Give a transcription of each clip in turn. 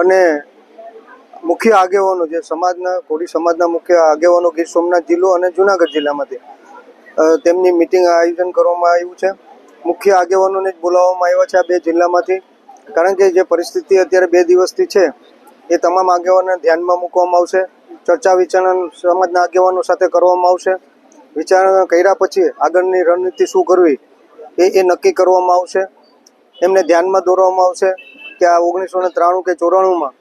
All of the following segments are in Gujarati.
અને મુખ્ય આગેવાનો જે સમાજના, કોળી સમાજના મુખ્ય આગેવાનો ગીર સોમનાથ જિલ્લો અને જુનાગઢ જિલ્લામાંથી તેમની મિટિંગ આયોજન કરવામાં આવ્યું છે. મુખ્ય આગેવાનોને જ બોલાવવામાં આવ્યા છે આ બે જિલ્લામાંથી. કારણ કે જે પરિસ્થિતિ અત્યારે બે દિવસથી છે, એ તમામ આગેવાનોને ધ્યાનમાં મૂકવામાં આવશે. ચર્ચા વિચારણા સમાજના આગેવાનો સાથે કરવામાં આવશે. વિચારણા કર્યા પછી આગળની રણનીતિ શું કરવી, એ એ નક્કી કરવામાં આવશે. એમને ધ્યાનમાં દોરવામાં આવશે. કે આ ઓગણીસો ને ત્રાણું કે ચોરાણુંમાં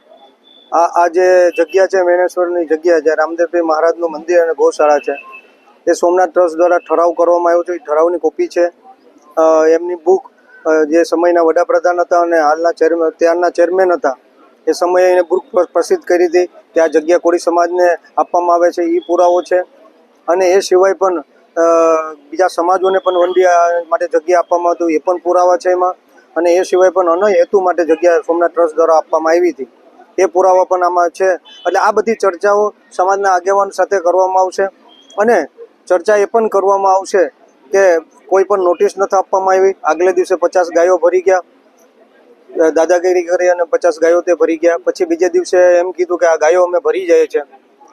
આ આ જે જગ્યા છે મેણેશ્વરની જગ્યા છે રામદેવભાઈ મહારાજનું મંદિર અને ગૌશાળા છે, એ સોમનાથ ટ્રસ્ટ દ્વારા ઠરાવ કરવામાં આવ્યો છે. એ ઠરાવની કોપી છે. એમની બુક જે સમયના વડાપ્રધાન હતા અને હાલના ચેરમેન ત્યારના ચેરમેન હતા, એ સમયે એને બુક પ્રસિદ્ધ કરી હતી કે આ જગ્યા કોળી સમાજને આપવામાં આવે છે એ પુરાવો છે. અને એ સિવાય પણ બીજા સમાજોને પણ વંડી માટે જગ્યા આપવામાં હતું એ પણ પુરાવા છે એમાં. અને એ સિવાય પણ અન્ય હેતુ માટે જગ્યા સોમનાથ ટ્રસ્ટ દ્વારા આપવામાં આવી હતી. એ પુરાવા પણ આમાં છે. એટલે આ બધી ચર્ચાઓ સમાજના આગેવાન સાથે કરવામાં આવશે અને ચર્ચા એ પણ કરવામાં આવશે કે કોઈ પણ નોટિસ નથી આપવામાં આવી. આગલે દિવસે પચાસ ગાયો ભરી ગયા. દાદાગીરી કરી અને પચાસ ગાયો તે ભરી ગયા. પછી બીજે દિવસે એમ કીધું કે આ ગાયો અમે ભરી જાય છે.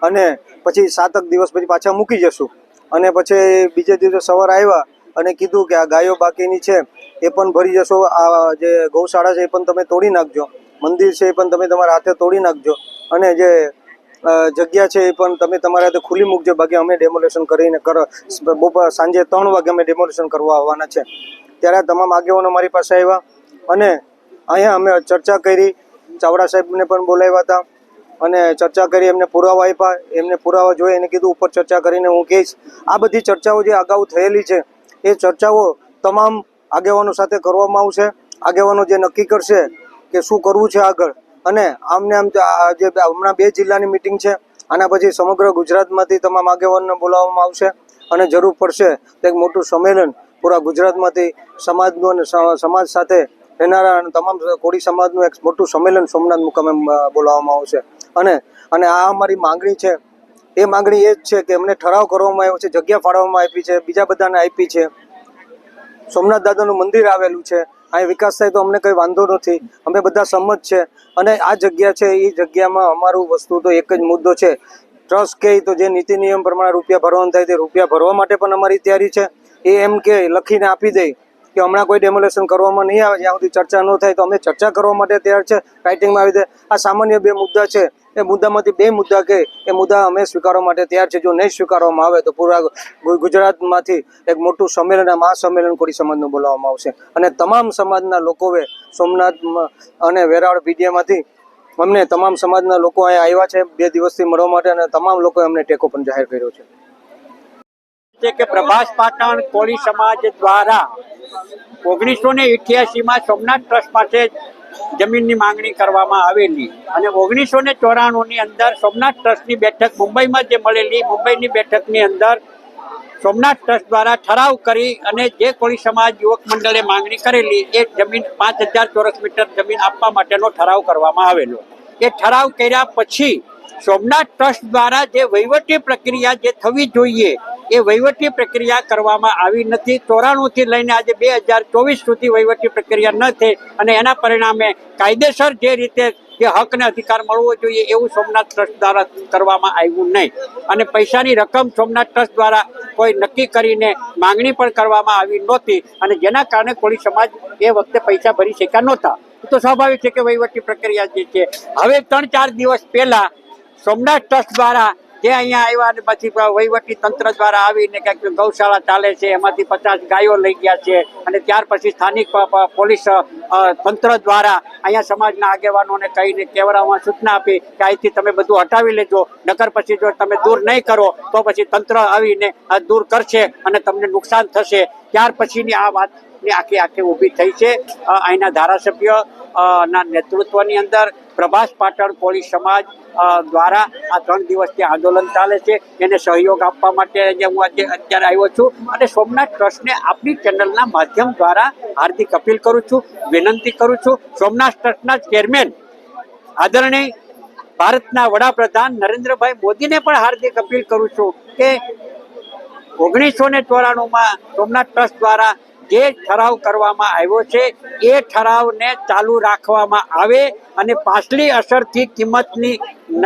અને પછી સાતક દિવસ પછી પાછા મૂકી જશું. અને પછી બીજે દિવસે સવાર આવ્યા અને કીધું કે આ ગાયો બાકીની છે. એ પણ ભરી જશો. આ જે ગૌશાળા છે એ પણ તમે તોડી નાખજો. મંદિર છે એ પણ તમે તમારા હાથે તોડી નાખજો. અને જે જગ્યા છે એ પણ તમે તમારા હાથે ખુલ્લી મૂકજો. બાકી અમે ડેમોલેશન કરીને કર, બપોર, સાંજે ત્રણ વાગે અમે ડેમોલેશન કરવા આવવાના છે. ત્યારે તમામ આગેવાનો મારી પાસે આવ્યા અને અહીંયા અમે ચર્ચા કરી. ચાવડા સાહેબને પણ બોલાવ્યા હતા અને ચર્ચા કરી, એમને પુરાવા આપ્યા. એમને પુરાવા જોઈ એને કીધું, ઉપર ચર્ચા કરીને હું કહીશ. આ બધી ચર્ચાઓ જે અગાઉ થયેલી છે, એ ચર્ચાઓ તમામ આગેવાનો સાથે કરવામાં આવશે. આગેવાનો જે નક્કી કરશે કે શું કરવું છે આગળ. અને આમને આમ જે હમણાં બે જિલ્લાની મિટિંગ છે, આના પછી સમગ્ર ગુજરાતમાંથી તમામ આગેવાનોને બોલાવવામાં આવશે. અને જરૂર પડશે તો એક મોટું સંમેલન પૂરા ગુજરાતમાંથી સમાજનું અને સમાજ સાથે રહેનારા અને તમામ કોળી સમાજનું એક મોટું સંમેલન સોમનાથ મુકામે બોલાવવામાં આવશે. અને અને આ અમારી માંગણી છે. એ માંગણી એ જ છે કે અમને ઠરાવ કરવામાં આવ્યો છે, જગ્યા ફાળવવામાં આપી છે, બીજા બધાને આપી છે. સોમનાથ દાદાનું મંદિર આવેલું છે. અહીં વિકાસ થાય તો અમને કંઈ વાંધો નથી. અમે બધા સંમત છે. અને આ જગ્યા છે, એ જગ્યામાં અમારું વસ્તુ તો એક જ મુદ્દો છે. ટ્રસ્ટ કહે તો જે નીતિ નિયમ પ્રમાણે રૂપિયા ભરવાનું થાય તે રૂપિયા ભરવા માટે પણ અમારી તૈયારી છે. એ એમ કે લખીને આપી દે કે હમણાં કોઈ ડેમોલેશન કરવામાં નહીં આવે, જ્યાં સુધી ચર્ચા ન થાય તો અમે ચર્ચા કરવા માટે તૈયાર છે. રાઇટિંગમાં આવી દે. આ સામાન્ય બે મુદ્દા છે. એ મુદ્દામાંથી બે મુદ્દા કે એ મુદ્દા અમે સ્વીકારવા માટે તૈયાર છે. જો નહીં સ્વીકારવામાં આવે તો પૂરા ગુજરાતમાંથી એક મોટું સંમેલન મહાસંમેલન કોળી સમાજનું બોલાવવામાં આવશે. અને તમામ સમાજના લોકોએ સોમનાથ અને વેરાવળ પીડીએમાંથી અમને તમામ સમાજના લોકો અહીંયા આવ્યા છે બે દિવસથી મળવા માટે અને તમામ લોકોએ અમને ટેકો પણ જાહેર કર્યો છે. છે કે પ્રભાસ પાટણ કોળી સમાજ દ્વારા ઓગણીસો ને માં સોમનાથ ટ્રસ્ટ પાસે જમીનની માંગણી કરવામાં આવેલી. અને ઓગણીસો ને ચોરાણુંની અંદર સોમનાથ ટ્રસ્ટની બેઠક, મુંબઈમાં જે મળેલી, મુંબઈની બેઠકની અંદર સોમનાથ ટ્રસ્ટ દ્વારા ઠરાવ કરી અને જે કોળી સમાજ યુવક મંડળે માંગણી કરેલી, એ જમીન પાંચ હજાર ચોરસ મીટર જમીન આપવા માટેનો ઠરાવ કરવામાં આવેલો. એ ઠરાવ કર્યા પછી સોમનાથ ટ્રસ્ટ દ્વારા જે વહીવટી પ્રક્રિયા જે થવી જોઈએ એ વહીવટી પ્રક્રિયા કરવામાં આવી નથી. ચોરાણું થી લઈને આજે બે હજાર ચોવીસ સુધી વહીવટી પ્રક્રિયા ન થઈ અને એના પરિણામે કાયદેસર જે રીતે જે હકને અધિકાર મળવો જોઈએ એવું સોમનાથ ટ્રસ્ટ દ્વારા કરવામાં આવ્યું નહીં. અને પૈસાની રકમ સોમનાથ ટ્રસ્ટ દ્વારા કોઈ નક્કી કરીને માંગણી પણ કરવામાં આવી નહોતી અને જેના કારણે કોળી સમાજ એ વખતે પૈસા ભરી શક્યા નહોતા. તો સ્વાભાવિક છે કે વહીવટી પ્રક્રિયા જે છે, હવે ત્રણ ચાર દિવસ પહેલા સોમનાથ ટ્રસ્ટ દ્વારા જે અહીંયા આવ્યા ને પછી વહીવટી તંત્ર દ્વારા આવીને કંઈક ગૌશાળા ચાલે છે, એમાંથી પચાસ ગાયો લઈ ગયા છે અને ત્યાર પછી સ્થાનિક પોલીસ તંત્ર દ્વારા અહીંયા સમાજના આગેવાનોને કહીને કેવડાવવા સૂચના આપી કે અહીંથી તમે બધું હટાવી લેજો, નકર પછી જો તમે દૂર નહીં કરો તો પછી તંત્ર આવીને દૂર કરશે અને તમને નુકસાન થશે. ત્યાર પછીની આ વાત ની આખી આખી ઊભી થઈ છે. અહીંના ધારાસભ્ય ના નેતૃત્વની અંદર પ્રભાસ પાટણ કોળી સમાજ દ્વારા આ ત્રણ દિવસથી આંદોલન ચાલે છે. એને સહયોગ આપવા માટે આજે હું આજે અત્યારે આવ્યો છું અને સોમનાથ ટ્રસ્ટને આપની ચેનલના માધ્યમ દ્વારા હાર્દિક અપીલ કરું છું, વિનંતી કરું છું. સોમનાથ ટ્રસ્ટના ચેરમેન, આદરણીય ભારતના વડાપ્રધાન નરેન્દ્રભાઈ મોદીને પણ હાર્દિક અપીલ કરું છું કે ઓગણીસો ને ચોરાણુંમાં સોમનાથ ટ્રસ્ટ દ્વારા જે ઠરાવ કરવામાં આવ્યો છે, એ ઠરાવને ચાલુ રાખવામાં આવે અને પાછલી અસરથી કિંમતની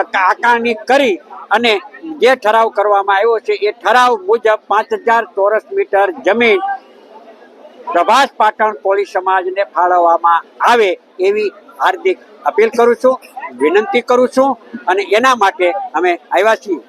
આકારણી કરી અને જે ઠરાવ કરવામાં આવ્યો છે, એ ઠરાવ મુજબ પાંચ હજાર ચોરસ મીટર જમીન પ્રભાસ પાટણ કોળી સમાજને ફાળવવામાં આવે એવી હાર્દિક અપીલ કરું છું, વિનંતી કરું છું અને એના માટે અમે આવ્યા છીએ.